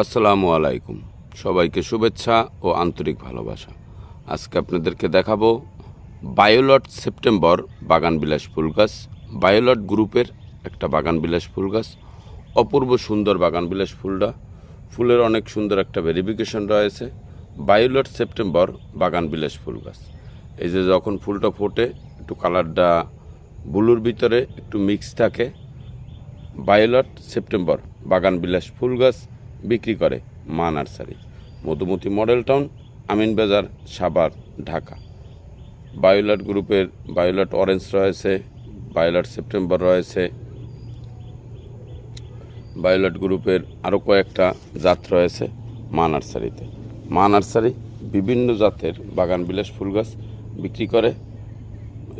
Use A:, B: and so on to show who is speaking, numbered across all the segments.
A: আসসালামু আলাইকুম। সবাইকে শুভেচ্ছা ও আন্তরিক ভালোবাসা। আজকে আপনাদেরকে দেখাবো বায়োলট সেপ্টেম্বর বাগান বিলাস ফুল গাছ। বায়োলট গ্রুপের একটা বাগান বিলাস ফুল গাছ। অপূর্ব সুন্দর বাগান বিলাস ফুলটা। ফুলের অনেক সুন্দর একটা ভেরিফিকেশন রয়েছে। বায়োলট সেপ্টেম্বর বাগান বিলাস ফুল গাছ। এই যে যখন ফুলটা ফোটে, একটু কালারটা ব্লুর ভিতরে একটু মিক্স থাকে। বায়োলট সেপ্টেম্বর বাগান বিলাস ফুল গাছ। বিক্রি করে মা nursery. Madhumati model town, Amin Bazar, Savar, Dhaka. বায়োলট গ্রুপের বায়োলট অরেঞ্জ রয়েছে, বায়োলট সেপ্টেম্বর রয়েছে। বায়োলট গ্রুপের আরও কয়েকটা জাত রয়েছে মা নার্সারিতে। মা নার্সারি বিভিন্ন জাতের বাগান বিলাস ফুল গাছ বিক্রি করে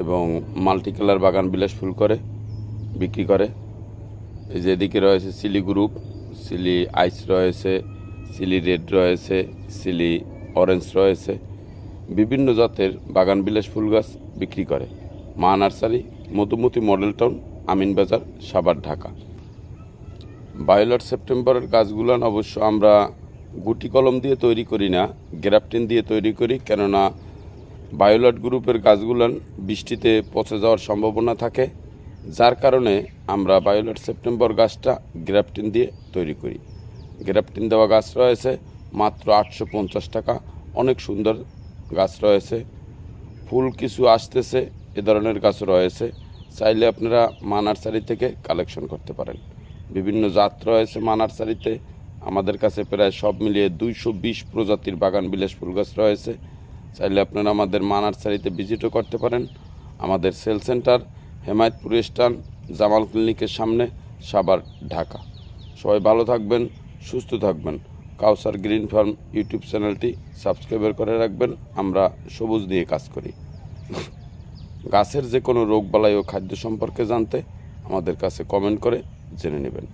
A: এবং মাল্টি কালার বাগান বিলাস ফুল করে বিক্রি করে। এই যে এদিকে রয়েছে সিলি গ্রুপ সিলি আইস রয়েছে, সিলি রেড রয়েছে, সিলি অরেঞ্জ রয়েছে। বিভিন্ন জাতের বাগান বিলাস ফুল গাছ বিক্রি করে। মা nursery, Madhumati model town Aminbazar Savar Dhaka. বায়োলট সেপ্টেম্বরের গাছগুলান অবশ্য আমরা গুটি কলম দিয়ে তৈরি করি না, গ্রাফটিন দিয়ে তৈরি করি, কেননা বায়োলট গ্রুপের গাছগুলান বৃষ্টিতে পচে যাওয়ার সম্ভাবনা থাকে। যার কারণে আমরা বায়োলেট সেপ্টেম্বর গাছটা গ্রাফটিন দিয়ে তৈরি করি। গ্রাফটিন দেওয়া গাছ রয়েছে মাত্র আটশো পঞ্চাশ টাকা। অনেক সুন্দর গাছ রয়েছে। ফুল কিছু আসতেছে, এ ধরনের গাছ রয়েছে। চাইলে আপনারা মা নার্সারি থেকে কালেকশন করতে পারেন। বিভিন্ন জাত রয়েছে মা নার্সারিতে আমাদের কাছে প্রায় সব মিলিয়ে দুইশো বিশ প্রজাতির বাগান বিলাস ফুল গাছ রয়েছে। চাইলে আপনারা আমাদের মা নার্সারিতে ভিজিটও করতে পারেন। আমাদের সেল সেন্টার হেমায়তপুর স্টান, জামাল ক্লিনিকের সামনে সাবার ঢাকা। সবাই ভালো থাকবেন, সুস্থ থাকবেন। কাউসার গ্রিন ফার্ম ইউটিউব চ্যানেলটি সাবস্ক্রাইবার করে রাখবেন, আমরা সবুজ দিয়ে কাজ করি। গাছের যে কোনো রোগবালাই ও খাদ্য সম্পর্কে জানতে আমাদের কাছে কমেন্ট করে জেনে নেবেন।